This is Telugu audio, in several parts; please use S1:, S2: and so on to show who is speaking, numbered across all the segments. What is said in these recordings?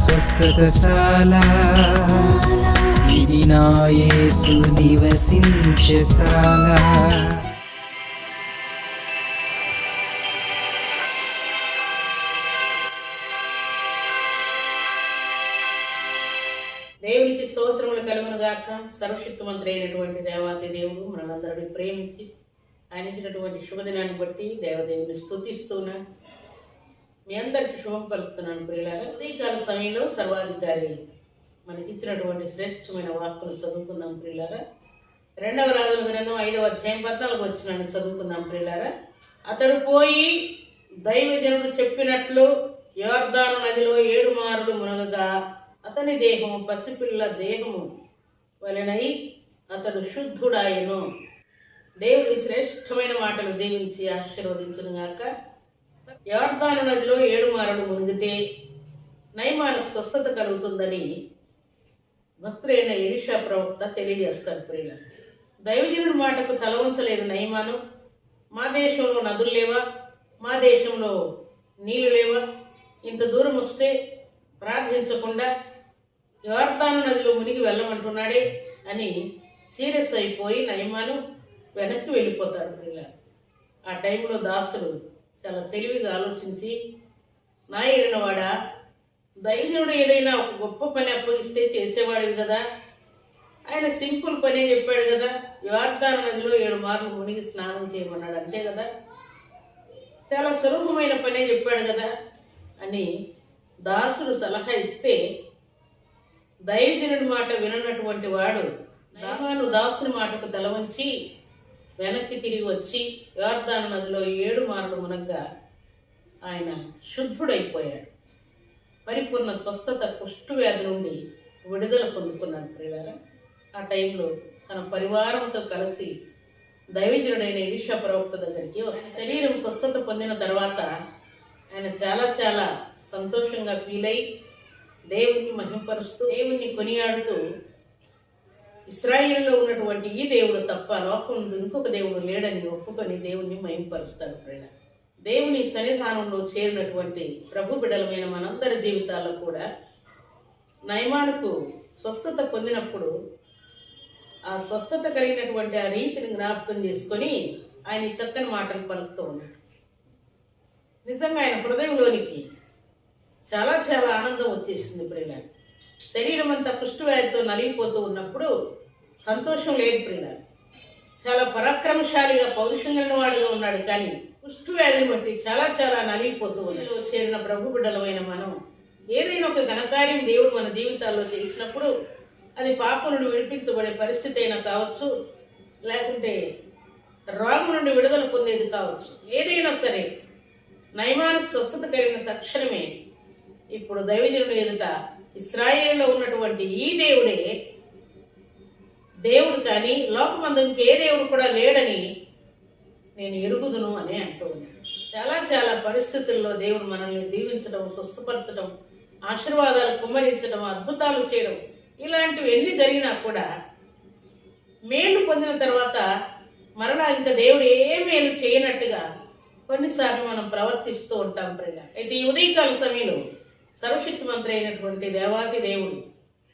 S1: స్వస్థతశాల. ఇది నా యేసు నివసించశాల
S2: దేవునికి స్తోత్రములు కలుగును గాక సర్వశక్తిమంతుడు అయినటువంటి దేవాది దేవుడు మనందరిని ప్రేమించి ఆయన ఇచ్చినటువంటి శుభదినాన్ని బట్టి దేవదేవుని స్తుతిస్తున్నా. మీ అందరికి శుభం పలుకుతున్నాను ప్రియులారా. ఉదయకాల సమయంలో సర్వాధికారి మనకి ఇచ్చినటువంటి శ్రేష్టమైన వాక్కులు చదువుకుందాం ప్రియులారా. రెండవ రాజుల గ్రంథం ఐదవ అధ్యాయం పద్నాలుగు వచ్చినాను చదువుకుందాం ప్రియులారా. అతడు పోయి దైవజనుడు చెప్పినట్లు యోర్దాను నదిలో ఏడు మారులు మునగగా అతని దేహము పసిపిల్ల దేహము వలనై అతడు శుద్ధుడాయను. దేవుడి శ్రేష్టమైన మాటలు దీవించి ఆశీర్వదించును గాక యోర్దాను నదిలో ఏడు మారులు మునిగితే నయమానకు స్వస్థత కలుగుతుందని భక్తులైన ఎలిషా ప్రవక్త తెలియజేస్తారు ప్రియుల దైవజనుడి మాటకు తల ఉంచలేదు నయమాను మా దేశంలో నదులు లేవా? మా దేశంలో నీళ్ళు లేవా? ఇంత దూరం వస్తే ప్రార్థించకుండా యోర్దాను నదిలో మునిగి వెళ్ళమంటున్నాడే అని సీరియస్ అయిపోయి నయమాను వెనక్కి వెళ్ళిపోతాడు పిల్ల ఆ టైంలో దాసుడు చాలా తెలివిగా ఆలోచించి నా ఏలినవాడా దైవజనుడు ఏదైనా ఒక గొప్ప పని అప్పగిస్తే చేసేవాడు కదా. ఆయన సింపుల్ పని చెప్పాడు కదా. యోర్దాన నదిలో ఏడు మార్లు మునిగి స్నానం చేయమన్నాడు అంతే కదా. చాలా సులభమైన పనే చెప్పాడు కదా అని దాసుడు సలహా ఇస్తే దైవజనుడి మాట విననటువంటి వాడు దాసుని మాటకు తల వంచి వెనక్కి తిరిగి వచ్చి యోర్దాన నదిలో ఏడు మార్లు మునగ్గా ఆయన శుద్ధుడైపోయాడు. పరిపూర్ణ స్వస్థత కుష్టు వ్యాధి నుండి విడుదల పొందుకున్నాడు ప్రియులారా. ఆ టైంలో తన పరివారంతో కలిసి దైవజనుడైన ఎలిషా ప్రవక్త దగ్గరికి శరీరం స్వస్థత పొందిన తర్వాత ఆయన చాలా చాలా సంతోషంగా ఫీల్ అయి దేవుణ్ణి మహింపరుస్తూ దేవుణ్ణి కొనియాడుతూ ఇస్రాయిల్లో ఉన్నటువంటి ఈ దేవుడు తప్ప లోకంలో ఇంకొక దేవుడు లేడని ఒప్పుకొని దేవుణ్ణి మహింపరుస్తాడు ప్రేణ దేవుని సన్నిధానంలో చేరినటువంటి ప్రభు బిడలమైన మనందరి జీవితాల్లో కూడా నయమానుకు స్వస్థత పొందినప్పుడు ఆ స్వస్థత కలిగినటువంటి ఆ రీతిని జ్ఞాపకం చేసుకొని ఆయన ఈ చక్కని మాటలు పలుకుతూ ఉన్నాడు నిజంగా ఆయన హృదయంలోనికి చాలా చాలా ఆనందం వచ్చేసింది ప్రేమ. శరీరం అంతా కుష్ఠవ్యాధితో నలిగిపోతూ ఉన్నప్పుడు సంతోషం లేదు ప్రియుల చాలా పరాక్రమశాలిగా పౌరుషంగా వాడుగా ఉన్నాడు కానీ కుష్ఠవ్యాధిని బట్టి చాలా చాలా నలిగిపోతూ ఉన్నాడు చేరిన ప్రభు బిడ్డలమైన మనం ఏదైనా ఒక ఘనకార్యం దేవుడు మన జీవితాల్లో చేసినప్పుడు అది పాపం నుండి విడిపించబడే పరిస్థితి అయినా కావచ్చు లేకుంటే రోగం నుండి విడుదల పొందేది కావచ్చు. ఏదైనా సరే నయమానికి స్వస్థత కలిగిన తక్షణమే ఇప్పుడు దైవజనుడు ఎదుట ఇస్రాయేల్లో ఉన్నటువంటి ఈ దేవుడే దేవుడు కానీ లోకమందు ఇంకే దేవుడు కూడా లేడని నేను ఎరుగుదును అని అంటూ చాలా చాలా పరిస్థితుల్లో దేవుడు మనల్ని దీవించడం స్వస్థపరచడం ఆశీర్వాదాలు కుమ్మరించడం అద్భుతాలు చేయడం ఇలాంటివి ఎన్ని జరిగినా కూడా మేలు పొందిన తర్వాత మరలా ఇంకా దేవుడు ఏ మేలు చేయనట్టుగా కొన్నిసార్లు మనం ప్రవర్తిస్తూ ఉంటాం ప్రజ. అయితే ఈ ఉదయకాల సమయంలో సర్వశక్తి మంత్రి అయినటువంటి దేవాది దేవుడు.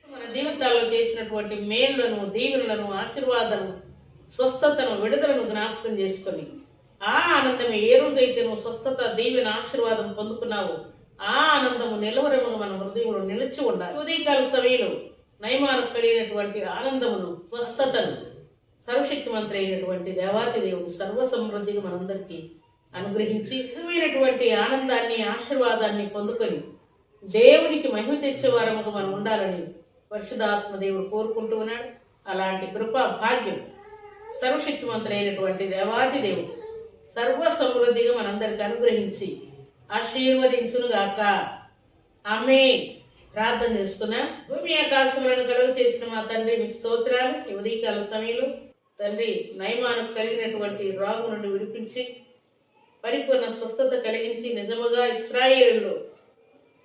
S2: మన జీవితాల్లో చేసినటువంటి మేలులను దీవులను ఆశీర్వాదాలను స్వస్థతను విడుదలను జ్ఞాపకం చేసుకొని ఆ ఆనందమే ఏ రోజైతే నువ్వు స్వస్థత దీవెన ఆశీర్వాదం పొందుకున్నావో ఆ ఆనందము నిలవరముగా మన హృదయంలో నిలిచి ఉండాలి. ఉదయకాల సమయంలో నయమానికి కలిగినటువంటి ఆనందమును స్వస్థతను సర్వశక్తి మంత్రి అయినటువంటి దేవాతి దేవుడు సర్వ సమృద్ధిగా మనందరికీ అనుగ్రహించి నిజమైనటువంటి ఆనందాన్ని ఆశీర్వాదాన్ని పొందుకొని దేవునికి మహిమ తెచ్చే వారముగా మనం ఉండాలని పరిశుధాత్మ దేవుడు కోరుకుంటూ ఉన్నాడు. అలాంటి కృపా భాగ్యం సర్వశక్తివంతులైనటువంటి దేవాది దేవుడు. సర్వ సమృద్ధిగా మనందరికి అనుగ్రహించి ఆశీర్వదించునుగాక ఆమె ప్రార్థన చేసుకున్నా భూమి ఆకాశమైన కలుగు చేసిన మా తండ్రి మీకు స్తోత్రాలు. ఉదయకాల సమయంలో తండ్రి నయమానం కలిగినటువంటి రోగం నుండి విడిపించి పరిపూర్ణ స్వస్థత కలిగించి నిజముగా ఇస్రాయేలులో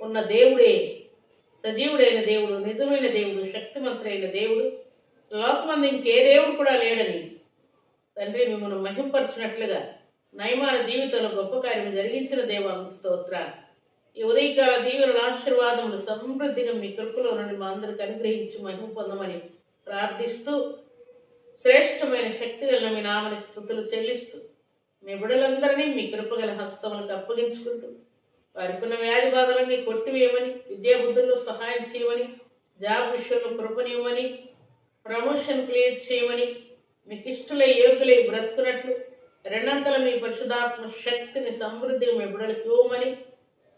S2: ఉన్న దేవుడే సజీవుడైన దేవుడు నిజమైన దేవుడు శక్తిమంతుడైన దేవుడు. లోకమంది ఇంకే దేవుడు కూడా లేడని తండ్రి మిమ్మల్ని మహింపరిచినట్లుగా నయమాన జీవితంలో గొప్ప కార్యం జరిగించిన దేవా స్తోత్ర ఈ ఉదయకాల దీవుల ఆశీర్వాదములు సమృద్ధిగా మీ కృపలో నుండి మా అందరికి అనుగ్రహించి మహిమ పొందమని ప్రార్థిస్తూ శ్రేష్టమైన శక్తి గల మీ నామనికి స్థుతులు చెల్లిస్తూ మీ బిడలందరినీ మీ కృపగల హస్తములకు అప్పగించుకుంటూ వారికున్న వ్యాధి బాధలన్నీ కొట్టివేయమని విద్యాబుద్ధుల్లో సహాయం చేయమని జాబ్ విషయంలో కృపనివ్వమని ప్రమోషన్ క్రియేట్ చేయమని మీకు ఇష్టలై యోగులై బ్రతుకున్నట్లు రెండంతల మీ పరిశుధాత్మ శక్తిని సమృద్ధిగా మీ బిడ్డలకు ఇవ్వమని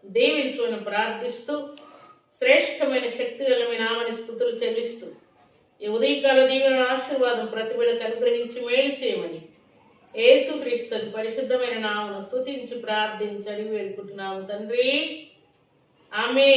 S2: దీవించుకొని ప్రార్థిస్తూ శ్రేష్టమైన శక్తి గల మీ నామని స్థుతులు చెల్లిస్తూ ఈ ఉదయకాల దీవెన ఆశీర్వాదం ప్రతి బిడ్డకు అనుగ్రహించి మేలు చేయమని యేసు పరిశుద్ధమైన నామను స్థుతించి ప్రార్థించని వేడుకుంటున్నాము తండ్రి. ఆమె